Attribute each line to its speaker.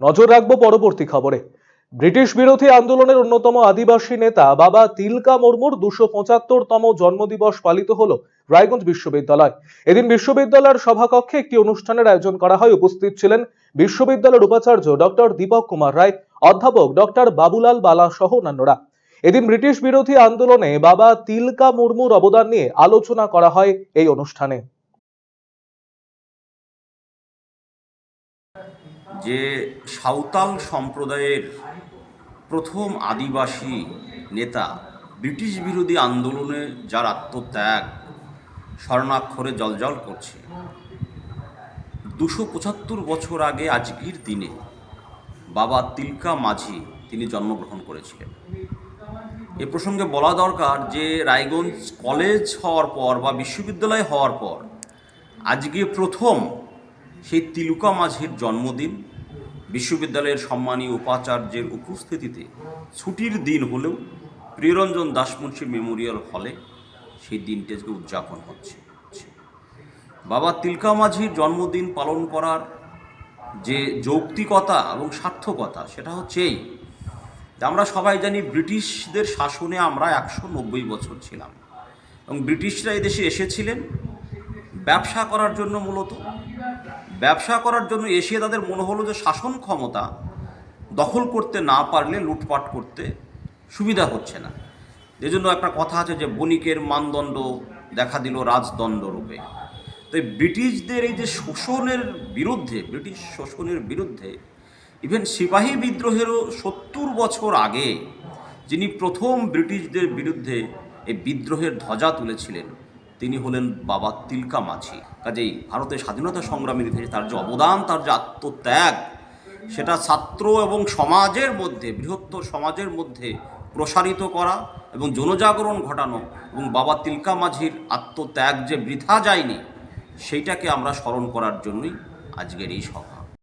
Speaker 1: নজর রাখব পরবর্তী খবরে। ব্রিটিশ বিরোধী আন্দোলনের অন্যতম আদিবাসী নেতা বাবা তিলকা মুর্মুর দুশো পঁচাত্তরতম জন্মদিবস পালিত হলো রায়গঞ্জ বিশ্ববিদ্যালয়। এদিন বিশ্ববিদ্যালয়ের সভাকক্ষে একটি অনুষ্ঠানের আয়োজন করা হয়। উপস্থিত ছিলেন বিশ্ববিদ্যালয়ের উপাচার্য ডক্টর দীপক কুমার রায়, অধ্যাপক ডক্টর বাবুলাল বালা সহ অন্যান্যরা। এদিন ব্রিটিশ বিরোধী আন্দোলনে বাবা তিলকা মুর্মুর অবদান নিয়ে আলোচনা করা হয় এই অনুষ্ঠানে।
Speaker 2: যে সাঁওতাল সম্প্রদায়ের প্রথম আদিবাসী নেতা ব্রিটিশ বিরোধী আন্দোলনে যার আত্মত্যাগ স্বর্ণাক্ষরে জলজল করছে। দুশো পঁচাত্তর বছর আগে আজকের দিনে বাবা তিলকা মাঝি তিনি জন্মগ্রহণ করেছিলেন। এ প্রসঙ্গে বলা দরকার যে রায়গঞ্জ কলেজ হওয়ার পর বা বিশ্ববিদ্যালয় হওয়ার পর আজকে প্রথম সেই তিলুকা মাঝির জন্মদিন বিশ্ববিদ্যালয়ের সম্মানীয় উপাচার্যের উপস্থিতিতে ছুটির দিন হলেও প্রিয়রঞ্জন দাসমুন্সী মেমোরিয়াল হলে সেই দিনটি আজকে উদযাপন হচ্ছে। বাবা তিলকা মাঝির জন্মদিন পালন করার যে যৌক্তিকতা এবং সার্থকতা, সেটা হচ্ছে এই আমরা সবাই জানি ব্রিটিশদের শাসনে আমরা একশো নব্বই বছর ছিলাম এবং ব্রিটিশরা এদেশে এসেছিলেন। ব্যবসা করার জন্য মূলত ব্যবসা করার জন্য এসে তাদের মনে হলো যে শাসন ক্ষমতা দখল করতে না পারলে লুটপাট করতে সুবিধা হচ্ছে না। যেজন্য একটা কথা আছে যে বণিকের মানদণ্ড দেখা দিল রাজদণ্ড রূপে। তো ব্রিটিশদের এই যে শোষণের বিরুদ্ধে, ব্রিটিশ শোষণের বিরুদ্ধে ইভেন সিপাহী বিদ্রোহেরও সত্তর বছর আগে যিনি প্রথম ব্রিটিশদের বিরুদ্ধে এই বিদ্রোহের ধ্বজা তুলেছিলেন তিনি হলেন বাবা তিলকা মাঝি। কাজেই ভারতের স্বাধীনতা সংগ্রামের ইতিহাসে তার যে অবদান, তার যে আত্মত্যাগ, সেটা ছাত্র এবং সমাজের মধ্যে, বৃহত্তর সমাজের মধ্যে প্রসারিত করা এবং জনজাগরণ ঘটানো এবং বাবা তিলকা মাঝির আত্মত্যাগ যে বৃথা যায়নি, সেইটাকে আমরা স্মরণ করার জন্যই আজকের এই সভা।